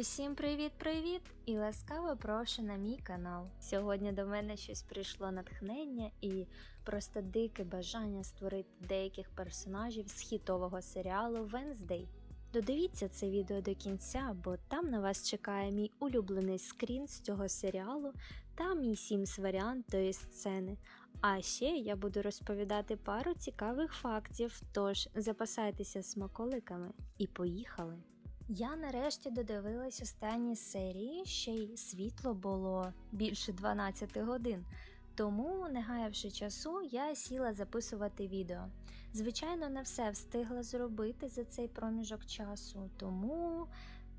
Усім привіт-привіт! І ласкаво прошу на мій канал. Сьогодні до мене щось прийшло натхнення і просто дике бажання створити деяких персонажів з хітового серіалу Венздей. Додивіться це відео до кінця, бо там на вас чекає мій улюблений скрін з цього серіалу та мій Сімс варіант тої сцени. А ще я буду розповідати пару цікавих фактів, тож запасайтеся смаколиками і поїхали! Я нарешті додивилась останні серії, ще й світло було більше 12 годин. Тому, не гаявши часу, я сіла записувати відео. Звичайно, не все встигла зробити за цей проміжок часу, тому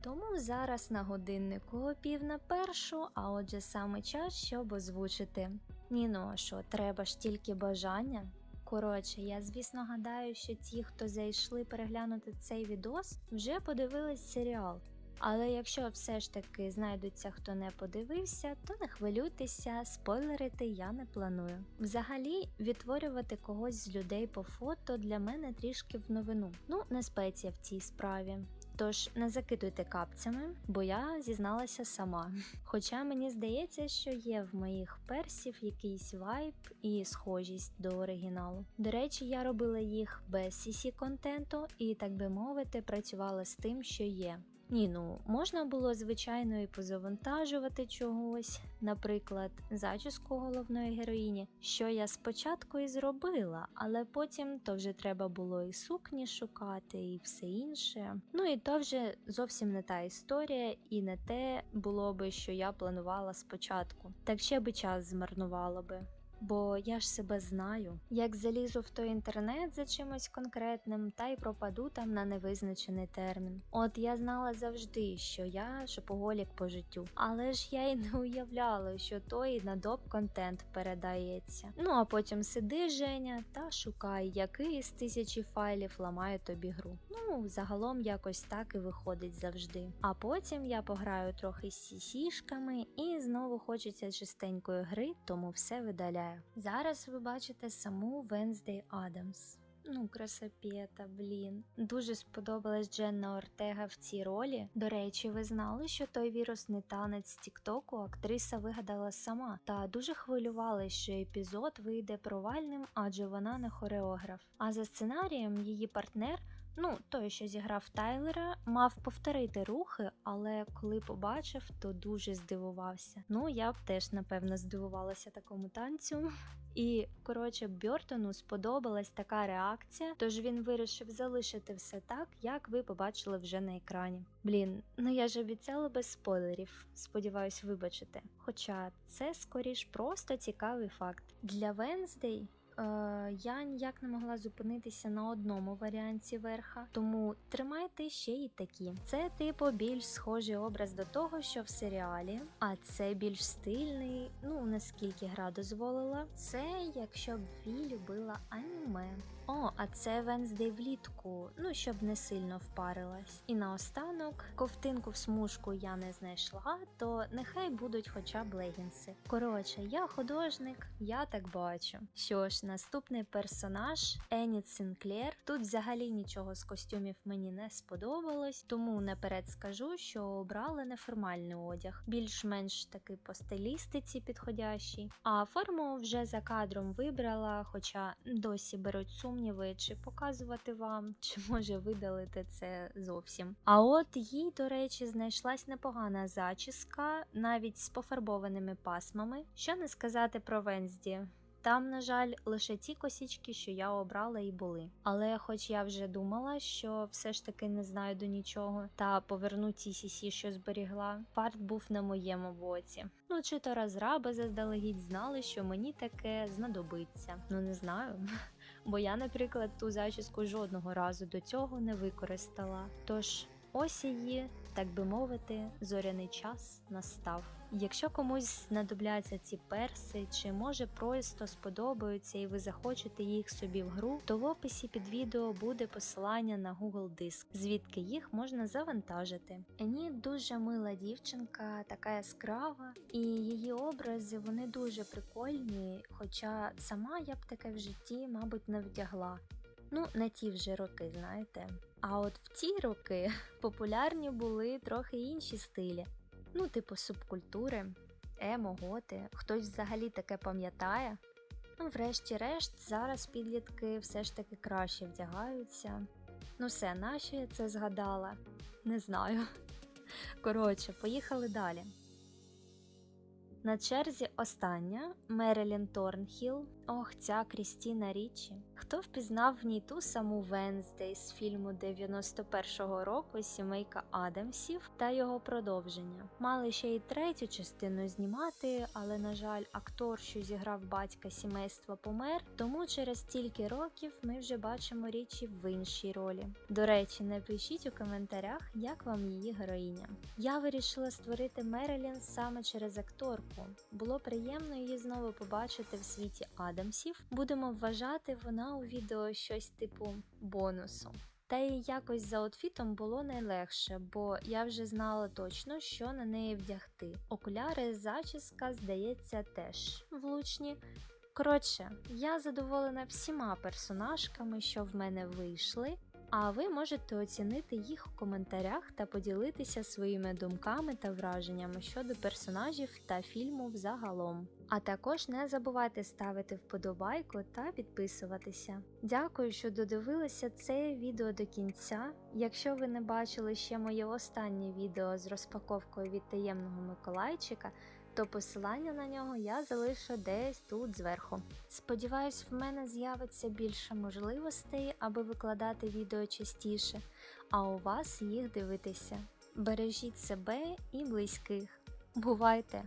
тому зараз на годиннику пів на першу, а отже саме час, щоб озвучити. Ні, ну а що, треба ж тільки бажання. Коротше, я звісно гадаю, що ті, хто зайшли переглянути цей відос, вже подивились серіал. Але якщо все ж таки знайдуться, хто не подивився, то не хвилюйтеся, спойлерити я не планую. Взагалі, відтворювати когось з людей по фото для мене трішки в новину. Ну, не спеція в цій справі. Тож не закидуйте капцями, бо я зізналася сама. Хоча мені здається, що є в моїх персів якийсь вайб і схожість до оригіналу. До речі, я робила їх без cc контенту і, так би мовити, працювала з тим, що є. Ні, ну можна було звичайно і позавантажувати чогось, наприклад, зачіску головної героїні, що я спочатку і зробила, але потім то вже треба було і сукні шукати, і все інше. Ну і то вже зовсім не та історія, і не те було би, що я планувала спочатку. Так ще би час змарнувало би бо я ж себе знаю. Як залізу в той інтернет за чимось конкретним, та й пропаду там на невизначений термін. От я знала завжди, що я шопоголік по життю, але ж я й не уявляла, що той на доп контент передається. Ну а потім сиди, Женя, та шукай, який з тисячі файлів ламає тобі гру. Ну, загалом якось так і виходить завжди. А потім я пограю трохи з сісішками і знову хочеться чистенької гри, тому все видаляю. Зараз ви бачите саму Венздей Адамс. Ну, красопета, блін. Дуже сподобалась Дженна Ортега в цій ролі. До речі, ви знали, що той вірусний танець з Тіктоку актриса вигадала сама, та дуже хвилювалась, що епізод вийде провальним, адже вона не хореограф. А за сценарієм її партнер. Ну, той, що зіграв Тайлера, мав повторити рухи, але коли побачив, то дуже здивувався. Ну, я б теж, напевно, здивувалася такому танцю. І, коротше, Бьортону сподобалась така реакція, тож він вирішив залишити все так, як ви побачили вже на екрані. Блін, ну я ж обіцяла без спойлерів, сподіваюсь, вибачите. Хоча це скоріш просто цікавий факт. Для Венздей я ніяк не могла зупинитися на одному варіанті верха, тому тримайте ще й такі. Це типу більш схожий образ до того, що в серіалі, а це більш стильний, ну наскільки гра дозволила. Це якщо б Ві любила аніме. О, а це Венздей влітку, ну щоб не сильно впарилась. І наостанок ковтинку в смужку я не знайшла, то нехай будуть хоча б легінси. Коротше, я художник, я так бачу. Що ж, наступний персонаж Еніт Сінклер. Тут взагалі нічого з костюмів мені не сподобалось, тому наперед скажу, що обрали неформальний одяг, більш-менш таки по стилістиці підходящий. А форму вже за кадром вибрала, хоча досі беруть сумніви, чи показувати вам, чи може видалити це зовсім. А от їй, до речі, знайшлась непогана зачіска, навіть з пофарбованими пасмами. Що не сказати про Вензді. Там, на жаль, лише ті косічки, що я обрала і були. Але, хоч я вже думала, що все ж таки не знаю до нічого, та поверну ті сісі, що зберігла, фарт був на моєму боці. Ну чи то розраби заздалегідь знали, що мені таке знадобиться. Ну не знаю. Бо я, наприклад, ту зачіску жодного разу до цього не використала. Тож. Ось її, так би мовити, зоряний час настав. Якщо комусь знадобляться ці перси, чи може просто сподобаються і ви захочете їх собі в гру, то в описі під відео буде посилання на Google Диск, звідки їх можна завантажити. Ені дуже мила дівчинка, така яскрава, і її образи вони дуже прикольні. Хоча сама я б таке в житті, мабуть, не вдягла. Ну, на ті вже роки, знаєте. А от в ті роки популярні були трохи інші стилі. Ну, типу субкультури, емо, готи. Хтось взагалі таке пам'ятає. Ну, врешті-решт, зараз підлітки все ж таки краще вдягаються. Ну все, нащо я це згадала? Не знаю. Коротше, поїхали далі. На черзі остання Мерилін Торнхіл. Ох, ця Крістіна Річі. Хто впізнав в ній ту саму Венздей з фільму 91-го року Сімейка Адамсів та його продовження. Мали ще й третю частину знімати, але, на жаль, актор, що зіграв батька сімейства, помер, тому через стільки років ми вже бачимо річі в іншій ролі. До речі, напишіть у коментарях, як вам її героїня. Я вирішила створити Мерилін саме через акторку. Було приємно її знову побачити в світі Адамсів. Будемо вважати, вона у відео щось типу бонусу. Та й якось за outfitом було найлегше, бо я вже знала точно, що на неї вдягти. Окуляри, зачіска, здається, теж влучні. Коротше, я задоволена всіма персонажками, що в мене вийшли. А ви можете оцінити їх у коментарях та поділитися своїми думками та враженнями щодо персонажів та фільму взагалом. А також не забувайте ставити вподобайку та підписуватися. Дякую, що додивилися це відео до кінця. Якщо ви не бачили ще моє останнє відео з розпаковкою від таємного Миколайчика, то посилання на нього я залишу десь тут зверху. Сподіваюсь, в мене з'явиться більше можливостей, аби викладати відео частіше, а у вас їх дивитися. Бережіть себе і близьких. Бувайте!